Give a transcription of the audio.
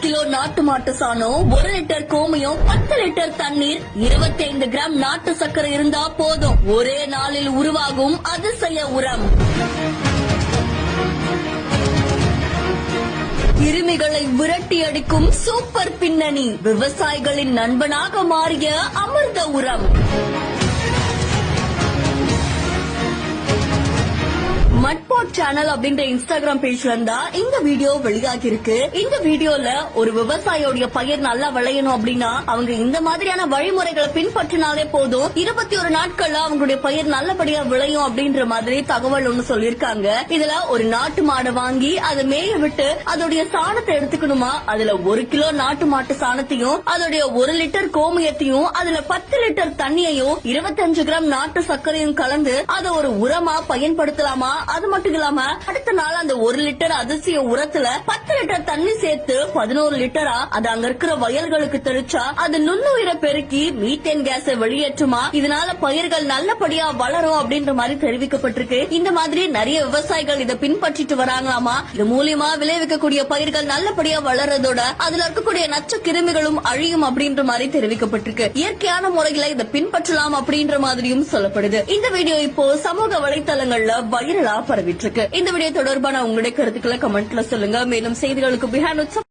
Kilo நாட்டு மாட்டு சாணம் ஒரு லிட்டர் கோமியம் பத்து லிட்டர் தண்ணீர் 25 கிராம் நாட்டு சர்க்கரை இருந்தா போதும். ஒரே நாளில் உருவாகும் அதிசய உரம். கிருமிகளை விரட்டி அடிக்கும் சூப்பர் பின்னணி விவசாயிகளின் நண்பனாக மாறிய அமிர்த உரம். மட்பாட் சேனல் அப்படின்ற இன்ஸ்டாகிராம் பேஜ்ல இருந்தா இந்த வீடியோ வெளியாகி இருக்கு இந்த வீடியோல ஒரு விவசாயியோட பயிர் நல்லா விளையணும் அப்படின்னா அவங்க இந்த மாதிரியான வழிமுறைகளை பின்பற்றினாலே போதும். இருபத்தி ஒரு நாட்கள்ல அவங்களுடைய பயிர் நல்லபடியா விளையும் அப்படின்ற மாதிரி தகவல் ஒண்ணு சொல்லிருக்காங்க இதுல ஒரு நாட்டு மாடை வாங்கி அதை மேய விட்டு அதோடைய சாணத்தை எடுத்துக்கணுமா? அதுல ஒரு கிலோ நாட்டு மாட்டு சாணத்தையும் அதோடைய ஒரு லிட்டர் கோமியத்தையும் அதுல பத்து லிட்டர் தண்ணியையும் இருபத்தஞ்சு கிராம் நாட்டு சர்க்கரையும் கலந்து அதை ஒரு உரமா பயன்படுத்தலாமா? அது மட்டும் இல்லாம அடுத்த நாள் அந்த ஒரு லிட்டர் அதிசய உரத்துல பத்து லிட்டர் தண்ணி சேர்த்து பதினோரு லிட்டரா அது அங்க இருக்கிற வயல்களுக்கு தெளிச்சா அது நுண்ணுயிரை பெருக்கி மீத்தேன் கேஸை வெளியேற்றுமா? இதனால பயிர்கள் நல்லபடியா வளரும் அப்படின்ற மாதிரி தெரிவிக்கப்பட்டிருக்கு. இந்த மாதிரி நிறைய விவசாயிகள் இதை பின்பற்றிட்டு வராங்களாமா? இது மூலியமா விளைவிக்கக்கூடிய பயிர்கள் நல்லபடியா வளர்றதோட அதுல இருக்கக்கூடிய நச்சு கிருமிகளும் அழியும் அப்படின்ற மாதிரி தெரிவிக்கப்பட்டிருக்கு. இயற்கையான முறையில இதை பின்பற்றலாம் அப்படின்ற மாதிரியும் சொல்லப்படுது. இந்த வீடியோ இப்போ சமூக வலைத்தளங்கள்ல வைரலா பரவிட்டு இருக்கு. இந்த வீடியோ தொடர்பான உங்களுடைய கருத்துக்களை கமெண்ட்ல சொல்லுங்க. மேலும் செய்திகளுக்கு பிஹாண்ட்